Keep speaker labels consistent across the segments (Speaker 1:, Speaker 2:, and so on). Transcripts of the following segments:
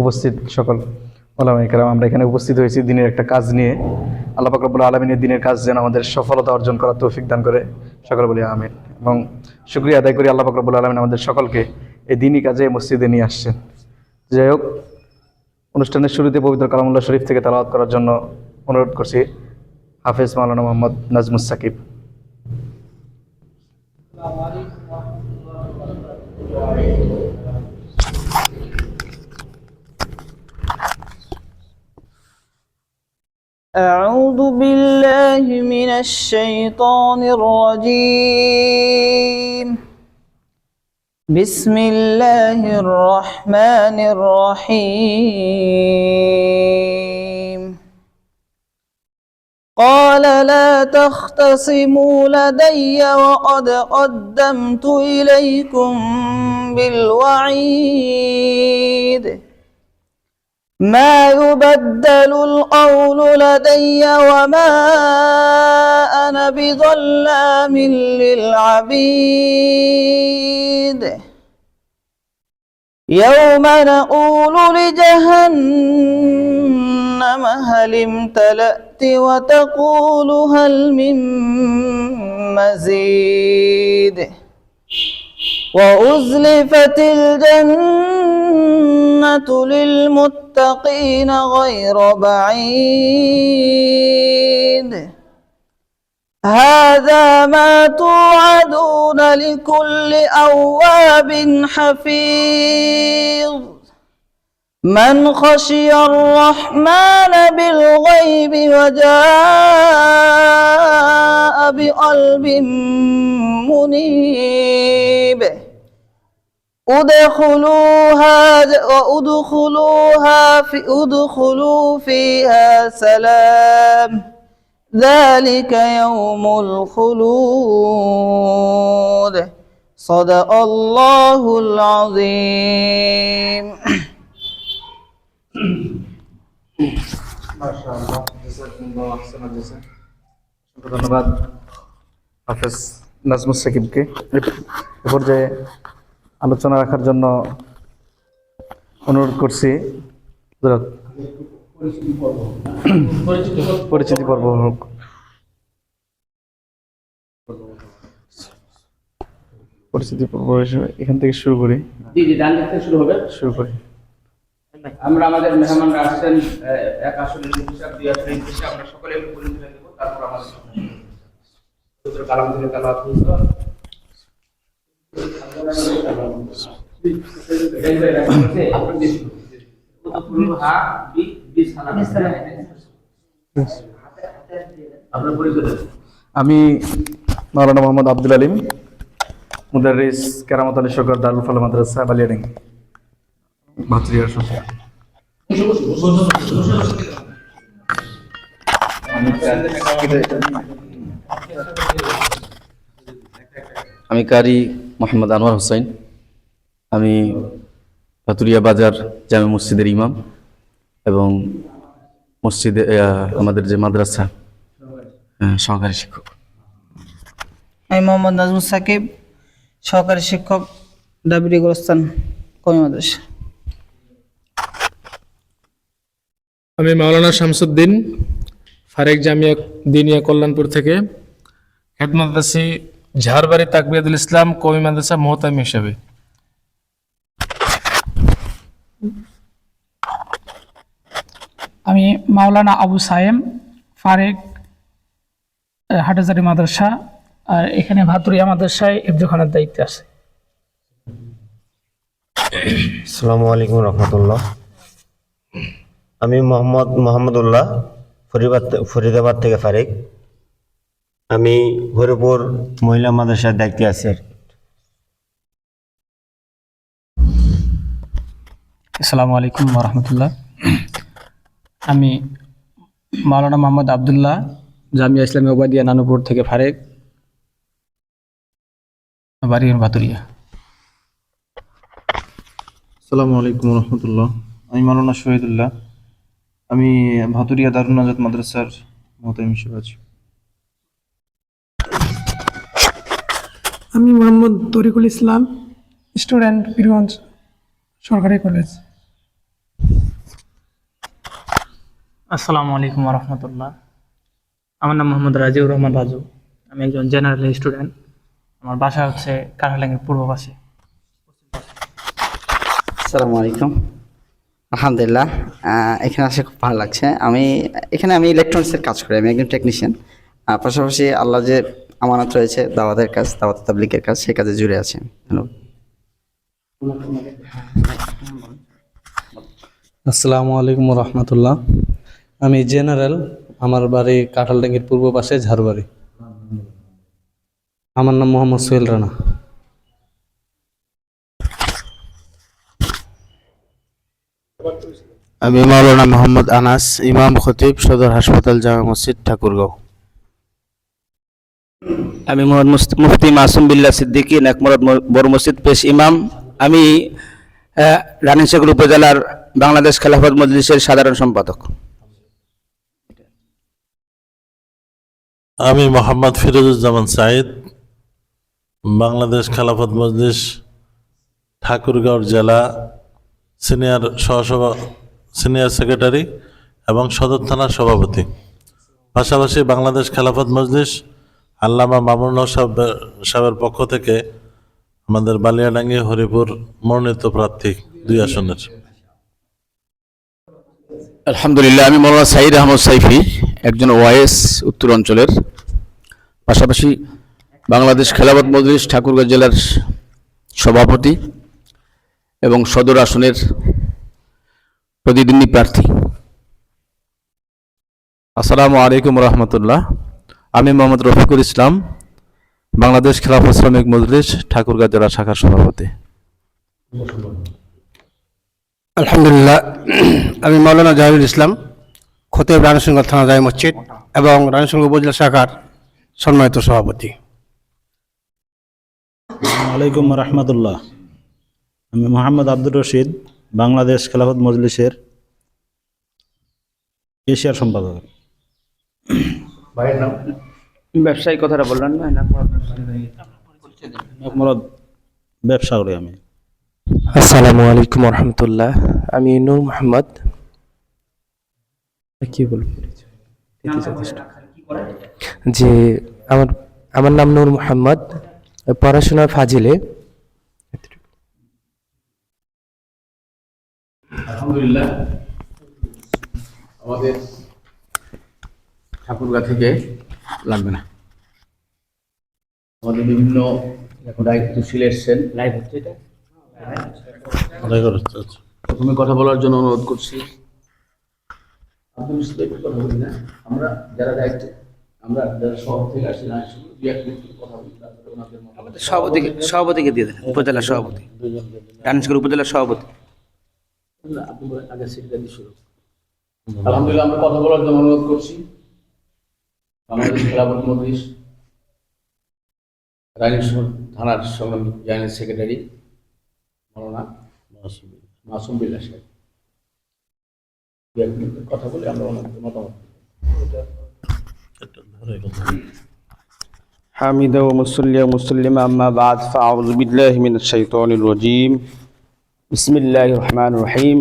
Speaker 1: উপস্থিত সকল ওলামা ইকরাম, আমরা এখানে উপস্থিত হয়েছি দিনের একটা কাজ নিয়ে। আল্লাহ পাক রব্বুল আলমিনের দিনের কাজ যেন আমাদের সফলতা অর্জন করার তৌফিক দান করে। সকল বলি আমিন। এবং শুক্রিয়া আদায় করি আল্লাহ পাক রব্বুল আলমিন আমাদের সকলকে এই দিনই কাজে মসজিদে নিয়ে আসছেন। যাই হোক, অনুষ্ঠানের শুরুতে পবিত্র কালামুল্লাহ শরীফ থেকে তালাওয়াত করার জন্য অনুরোধ করছি হাফেজ মাওলানা মোহাম্মদ নাজমুস সাকিব।
Speaker 2: أعوذ بالله من الشيطان الرجيم. بسم الله الرحمن الرحيم. قال لا تختصموا لدي وقد قدمت إليكم بالوعيد. ما يبدل القول لدي وما أنا بظلام للعبيد. يوم نقول لجهنم هل امتلأت وتقول هل من مزيد. وأزلفت الجنة للمتقين غير بعيد. هذا ما توعدون لكل أواب حفيظ. من خشي الرحمن بالغيب وجاء بقلب منيب. ادخلوها وادخلوها في ادخلوا فيها سلام ذلك يوم الخلود صدق الله العظيم
Speaker 1: ধন্যবাদ হাফেজ নাজমুস সাকিবকে এ পর্যায়ে আলোচনা রাখার জন্য অনুরোধ করছি। পরিচিতি পর্ব হোক। পরিচিতি পর্ব হিসেবে এখান থেকে শুরু করি।
Speaker 3: জি জি ডান থেকে শুরু হবে।
Speaker 1: শুরু করি।
Speaker 3: আমরা আমাদের মেহমানরা আসছেন এক আসনের হিসাব দুই আসনের হিসাব আমরা সকলে পরিচয় দেবো তারপর আমাদের কালাম করব। হা, বি, বি সালাম। আপনার পরিচয় দেন।
Speaker 1: আমি মাওলানা মোহাম্মদ আব্দুল আলিম, মুদারিস কেরামত আলী শকর দারুল ফালা মাদ্রাসা বালিয়াডিং ভাতৃয়ার সঙ্গে
Speaker 4: আমি কারি মোহাম্মদ আনোয়ার হোসেন আমি পাতুরিয়া বাজার জামে মসজিদের ইমাম এবং মসজিদে আমাদের যে মাদ্রাসা সহকারী শিক্ষক।
Speaker 2: আমি মোহাম্মদ নাজমুল সাকিব সহকারী শিক্ষক ডাবিরি গোরস্থান কমি মাদ্রাসা।
Speaker 5: আমি মাওলানা শামসুদ্দিন ফারেক জামিয়া দিনিয়া কল্যাণপুর থেকে। হেড মাদ্রাসি ঝাড়বাড়ি তাকবিয়াদুল ইসলাম কমি মাদ্রাসা মোহতামি হিসাবে।
Speaker 6: আমি মাওলানা আবু সায়েম ফারেক হাটাজারি মাদ্রাসা আর এখানে ভাতুরিয়া মাদ্রাসায় ইবজুখানের দায়িত্বে আছে।
Speaker 7: আসসালামু আলাইকুম রহমতুল্লাহ। আমি মোহাম্মদ মোহাম্মদুল্লাহ ফরিদাবাদ থেকে ফারিক। আমি হরিপুর মহিলা মাদ্রাসার দায়িত্বে আছি আর
Speaker 6: আসসালামু আলাইকুম রহমতুল্লাহ। আমি মাওলানা মোহাম্মদ আবদুল্লাহ জামিয়া ইসলামী ওবাদিয়া নানুপুর থেকে ফারেক বাড়ি ভাতুরিয়া
Speaker 8: আসসালামু আলাইকুম রহমতুল্লাহ। আমি মালানা শহীদুল্লাহ। আমি ভাতুরিয়া দারুণ নাজাত মাদ্রাসার মতাইম হিসেবে আছি।
Speaker 9: আমি মোহাম্মদ তরিকুল ইসলাম স্টুডেন্ট পীরগঞ্জ সরকারি কলেজ। আসসালামু আলাইকুম রহমতুল্লাহ। আমার নাম মোহাম্মদ রাজিউর রহমান রাজু। আমি একজন জেনারেল স্টুডেন্ট। আমার বাসা হচ্ছে কাঠালাঙ্গের পূর্ব পাশে।
Speaker 10: আসসালামু আলাইকুম। আলহামদুলিল্লাহ এখানে আসে খুব ভালো লাগছে। আমি এখানে আমি ইলেকট্রনিক্সের কাজ করি। আমি একজন টেকনিশিয়ান পাশাপাশি আল্লাহ যে আমানত রয়েছে দাওয়াতের কাজ দাওয়াত তাবলিকের কাজ সে কাজে জুড়ে আছে। ধন্যবাদ
Speaker 11: আসসালামু আলাইকুম রহমতুল্লাহ। আমি জেনারেল আমার বাড়ি কাঁঠালডাঙ্গির পূর্ব পাশে ঝাড়বাড়ি। আমার নাম মোহাম্মদ সোহেল রানা।
Speaker 12: আমি মাওলানা মোহাম্মদ আনাস ইমাম খতিব সদর হাসপাতাল জামা মসজিদ ঠাকুরগাঁও।
Speaker 3: আমি মোহাম্মদ মুফতি মাসুম বিল্লাহ সিদ্দিকী নাকমরদ বড় মসজিদ পেশ ইমাম। আমি আহ, রানীশাগর উপজেলার বাংলাদেশ খেলাফত মজলিসের সাধারণ সম্পাদক।
Speaker 13: আমি মোহাম্মদ ফিরোজুজ্জামান সাইদ বাংলাদেশ খেলাফত মজলিস ঠাকুরগাঁও জেলা সিনিয়র সহসভা সিনিয়র সেক্রেটারি এবং সদর থানার সভাপতি। পাশাপাশি বাংলাদেশ খেলাফত মজলিস আল্লামা মামুন সাহেব সাহেবের পক্ষ থেকে আমাদের বালিয়াডাঙ্গি হরিপুর মনোনীত প্রার্থী দুই আসনের।
Speaker 4: আলহামদুলিল্লাহ আমি মৌলানা সাইদ আহমদ সাইফি একজন ওয়াইএস উত্তর অঞ্চলের। পাশাপাশি বাংলাদেশ খেলাবত মজলিস ঠাকুরগাঁও জেলার সভাপতি এবং সদর আসনের প্রতিদ্বন্দ্বী প্রার্থী।
Speaker 11: আসসালামু আলাইকুম রহমতুল্লাহ। আমি মোহাম্মদ রফিকুল ইসলাম বাংলাদেশ খেলাফত শ্রমিক মজলিস ঠাকুরগাঁ জেলা শাখার সভাপতি।
Speaker 12: আলহামদুলিল্লাহ আমি মাওলানা জাহিরুল ইসলাম খতিব রানীসিংহ থানা জায় মসজিদ এবং রানীসিংহ উপজেলা শাখার সম্মানিত সভাপতি।
Speaker 11: আলাইকুম রহমতুল্লাহ। আমি মোহাম্মদ আব্দুর রশিদ বাংলাদেশ খেলাফত মজলিসের এশিয়ার সম্পাদক।
Speaker 1: ভাইয়ের নাম?
Speaker 3: ব্যবসায়ী কথাটা বললেন না না
Speaker 11: মরদ ব্যবসা করি আমি।
Speaker 12: আসসালামু আলাইকুম রহমতুল্লাহ আমি নূর মোহাম্মদ। কি বলব? যে আমার আমার নাম নূর মোহাম্মদ। পড়াশোনার ফাজিলে।
Speaker 4: আলহামদুলিল্লাহ। আমাদের ঠাকুরগা থেকে লাগবে না। আমাদের বিভিন্ন দায়িত্বশীল এসছেন। লাইভ হচ্ছে এটা? প্রথমে কথা বলার জন্য অনুরোধ করছি। আমরা যারা দায়িত্ব আমরা যারা শহর থেকে না
Speaker 3: সভাপতিকে সভাপতিকে দিয়ে দেন উপজেলা সভাপতি। উপজেলা সভাপতি।
Speaker 4: আলহামদুলিল্লাহ আমরা কথা বলার জন্য অনুরোধ করছি। বাংলাদেশ খেলাফত মজলিস রানীশ্বর থানার সংগ্রামী জয়েন্ট সেক্রেটারি মৌলানা মাসুম বিল্লা সাহেব দু এক মিনিট কথা বলে আমরা ওনাদের মতামত
Speaker 12: حامدا ومصليا ومسلما أما بعد فأعوذ بالله من الشيطان الرجيم بسم الله الرحمن الرحيم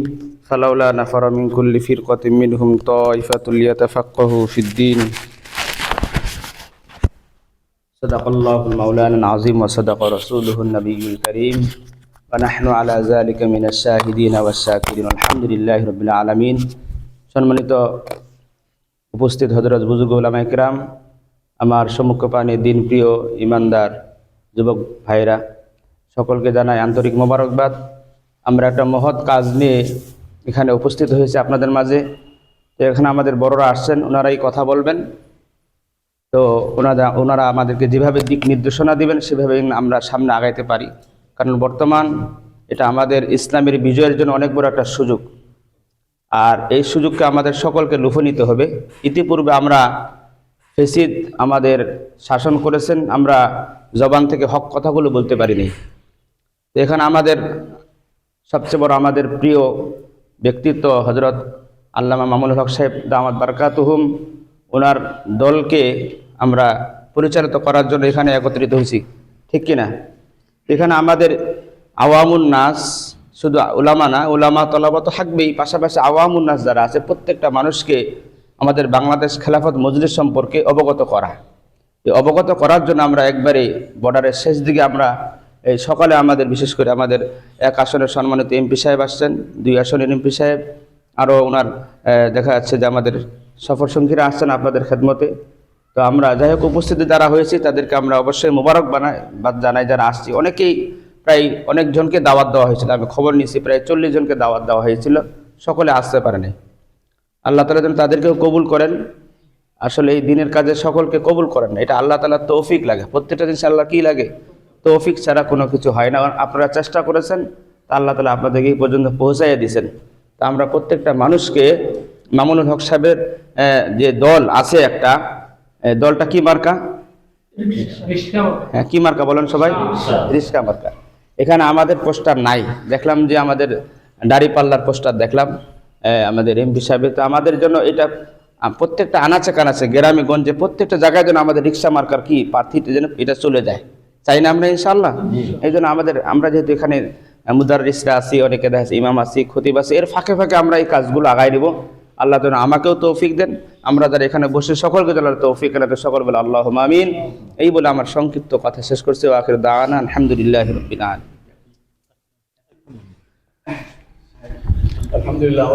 Speaker 12: فلولا نفر من كل فرقة منهم طائفة ليتفقهوا في الدين صدق الله المولانا العظيم وصدق رسوله النبي الكريم ونحن على ذلك من الشاهدين والشاكرين الحمد لله رب العالمين সম্মানিত উপস্থিত হজরত বুজুর্গ উলামা ইকরাম আমার সম্মুখপানে দিনপ্রিয় ইমানদার যুবক ভাইরা সকলকে জানাই আন্তরিক মোবারকবাদ আমরা একটা মহৎ কাজ নিয়ে এখানে উপস্থিত হয়েছে আপনাদের মাঝে তো এখানে আমাদের বড়রা আসছেন ওনারাই কথা বলবেন তো ওনারা ওনারা আমাদেরকে যেভাবে দিক নির্দেশনা দিবেন সেভাবে আমরা সামনে আগাইতে পারি। কারণ বর্তমান এটা আমাদের ইসলামের বিজয়ের জন্য অনেক বড় একটা সুযোগ। আর এই সুযোগকে আমাদের সকলকে লুফে নিতে হবে। ইতিপূর্বে আমরা ফেসিদ আমাদের শাসন করেছেন, আমরা জবান থেকে হক কথাগুলো বলতে পারিনি। এখানে আমাদের সবচেয়ে বড় আমাদের প্রিয় ব্যক্তিত্ব হজরত আল্লামা মামুল হক সাহেব দামাদ বারকাতুহুম, ওনার দলকে আমরা পরিচালিত করার জন্য এখানে একত্রিত হয়েছি। ঠিক কিনা এখানে আমাদের আওয়ামুন নাস, শুধু ওলামা না ওলামা তলাবা তো থাকবেই। পাশাপাশি আওয়ামুন্নাস যারা আছে, প্রত্যেকটা মানুষকে আমাদের বাংলাদেশ খেলাফত মজলিস সম্পর্কে অবগত করা। এই অবগত করার জন্য আমরা একবারে বর্ডারের শেষ দিকে আমরা এই সকালে আমাদের, বিশেষ করে আমাদের এক আসনের সম্মানিত এমপি সাহেব আসছেন, দুই আসনের এমপি সাহেব। আরও ওনার দেখা যাচ্ছে যে আমাদের সফর সঙ্গীরা আসছেন আপনাদের খেদমতে। তো আমরা যাই হোক, উপস্থিতি যারা হয়েছি, তাদেরকে আমরা অবশ্যই মোবারক বানাই বাদ জানাই যারা আসছি। অনেকেই প্রায় অনেকজনকে দাওয়াত দেওয়া হয়েছিল। আমি খবর নিয়েছি, প্রায় চল্লিশ জনকে দাওয়াত দেওয়া হয়েছিল। সকলে আসতে পারেনি। আল্লাহ তালা যেন তাদেরকেও কবুল করেন। আসলে এই দিনের কাজে সকলকে কবুল করেন না। এটা আল্লাহ তালার তৌফিক লাগে। প্রত্যেকটা জিনিস আল্লাহ কী লাগে? তৌফিক ছাড়া কোনো কিছু হয় না। আপনারা চেষ্টা করেছেন, তা আল্লাহ তালা আপনাদেরকে এই পর্যন্ত পৌঁছাইয়া দিয়েছেন। তা আমরা প্রত্যেকটা মানুষকে মামুনুল হক সাহেবের যে দল আছে একটা দলটা কি মার্কা? হ্যাঁ কি মার্কা বলেন সবাই? রিস্কা মার্কা। এখানে আমাদের পোস্টার নাই। দেখলাম যে আমাদের দাড়ি পাল্লার পোস্টার দেখলাম। আমাদের এমপি সাহেবের তো আমাদের জন্য এটা প্রত্যেকটা আনাচে কানাচে গ্রামে গঞ্জে প্রত্যেকটা জায়গায় যেন আমাদের রিক্সা মার্কার কি প্রার্থীতে যেন এটা চলে যায়। চাই না আমরা ইনশাল্লাহ এই জন্য আমাদের আমরা যেহেতু এখানে মুদার মুদারিসরা আছি অনেকে দেখা ইমাম আছি খতিব আছি এর ফাঁকে ফাঁকে আমরা এই কাজগুলো আগায় নেব। আল্লাহ যেন আমাকেও তৌফিক দেন। আমরা যারা এখানে বসে সকলকে আল্লাহ তৌফিক এলাকা সকল বলে আল্লাহ মামিন এই বলে আমার সংক্ষিপ্ত কথা শেষ করছে। আখির দাওয়ানা আলহামদুলিল্লাহ রবিন
Speaker 1: আলহামদুলিল্লাহ।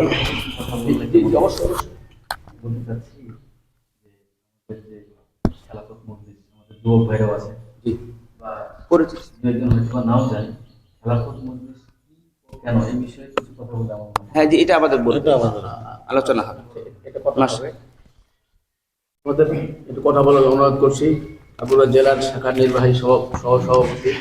Speaker 1: যুবক ভাইরাও আছে বা
Speaker 12: পরিচিত।
Speaker 1: দু একজন হয়তো বা নাও জানি খেলাফত মজলিস কি ও কেন এই বিষয়ে কিছু কথা বলে আমার মনে হয়।
Speaker 12: হ্যাঁ জি এটা আমাদের বলতে আলোচনা হবে
Speaker 1: এটা কথা হবে আমাদের একটু কথা বলার অনুরোধ করছি আবুল্লাহ জেলার শাখার নির্বাহী সহ সহ সভাপতি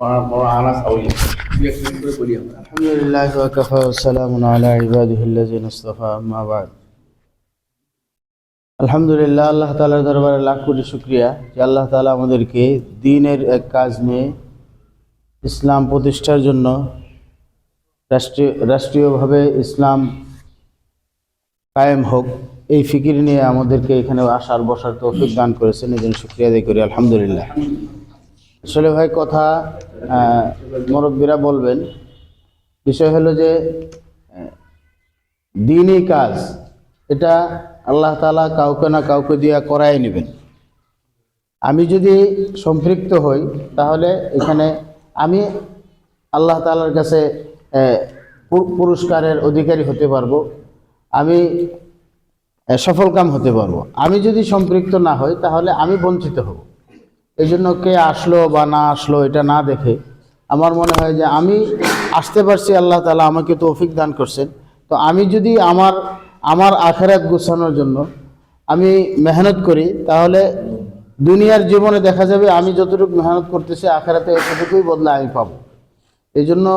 Speaker 1: মৌলানা- মৌলানা আনাস আউলিয়া দুই এক মিনিট করে বলি আমরা
Speaker 14: الحمد لله وكفى وسلام على عباده الذين اصطفى أما بعد আলহামদুলিল্লাহ আল্লাহ তালার দরবারে লাখ কোটি শুক্রিয়া যে আল্লাহ তালা আমাদেরকে দিনের এক কাজ নিয়ে ইসলাম প্রতিষ্ঠার জন্য রাষ্ট্রীয়, রাষ্ট্রীয়ভাবে ইসলাম কায়েম হোক, এই ফিকির নিয়ে আমাদেরকে এখানে আসার, বসার তৌফিক দান করেছেন। এই জন্য শুক্রিয়া আদায় করি, আলহামদুলিল্লাহ। আসলে ভাই, কথা মুরব্বীরা বলবেন, বিষয় হলো যে দিনই কাজ, এটা আল্লাহ তালা কাউকে না কাউকে দিয়া করাই নেবেন। আমি যদি সম্পৃক্ত হই, তাহলে এখানে আমি আল্লাহ তালার কাছে পুরস্কারের অধিকারী হতে পারব। আমি সফলকাম হতে পারব। আমি যদি সম্পৃক্ত না হই, তাহলে আমি বঞ্চিত হব। এই জন্য কে আসলো বা না আসলো, এটা না দেখে আমার মনে হয় যে আমি আসতে পারছি, আল্লাহ তালা আমাকে তো তৌফিক দান করছেন। তো আমি যদি আমার আমার আখেরাত গোছানোর জন্য আমি মেহনত করি, তাহলে দুনিয়ার জীবনে দেখা যাবে আমি যতটুকু মেহনত করতেছি, আখেরাতে এতটুকুই বদলে আমি পাবো। এই জন্য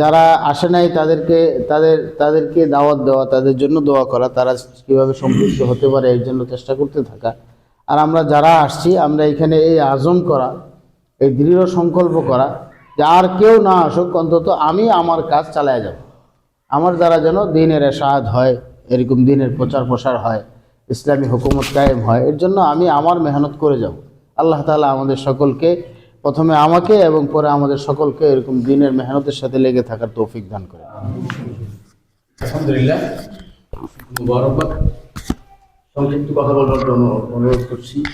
Speaker 14: যারা আসে নাই তাদেরকে, তাদের, তাদেরকে দাওয়াত দেওয়া, তাদের জন্য দোয়া করা, তারা কীভাবে সম্পৃক্ত হতে পারে এর জন্য চেষ্টা করতে থাকা। আর আমরা যারা আসছি, আমরা এখানে এই আজম করা, এই দৃঢ় সংকল্প করা যে আর কেউ না আসুক, অন্তত আমি আমার কাজ চালায় যাব। আমার দ্বারা যেন দিনের এসাদ হয়, এরকম দিনের প্রচার প্রসার হয়, ইসলামী হুকুমত কায়েম হয়, এর জন্য আমি আমার মেহনত করে যাব। আল্লাহ তালা আমাদের সকলকে প্রথমে আমাকে এবং পরে আমাদের সকলকে এরকম দিনের মেহনতের সাথে লেগে থাকার তৌফিক দান করে।
Speaker 1: আলহামদুলিল্লাহ। মুবারকবাদ। সংক্ষিপ্ত কথা বলবার জন্য অনুরোধ করছি।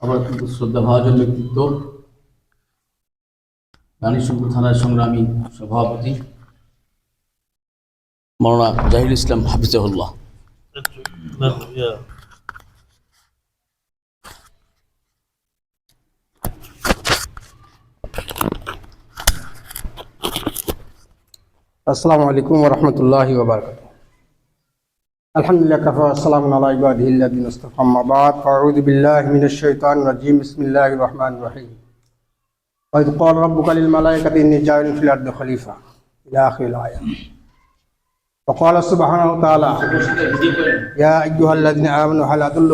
Speaker 1: আমার কিন্তু শ্রদ্ধা ভাজন ব্যক্তিত্ব। রানীশঙ্কর থানার সংগ্রামী সভাপতি। মৌলানা জাহির ইসলাম হাফিজাহুল্লাহ।
Speaker 15: আসসালামু আলাইকুম রহমতুল্লাহ ওবরকাত ما بعد. فأعوذ بالله من الشيطان الرجيم بسم الله الرحمن الرحيم وإذ قال ربك للملائكة إني جاعل في الأرض خليفة إلى آخر الآية. وقال سبحانه وتعالى يا أيها الذين آمنوا هل أدل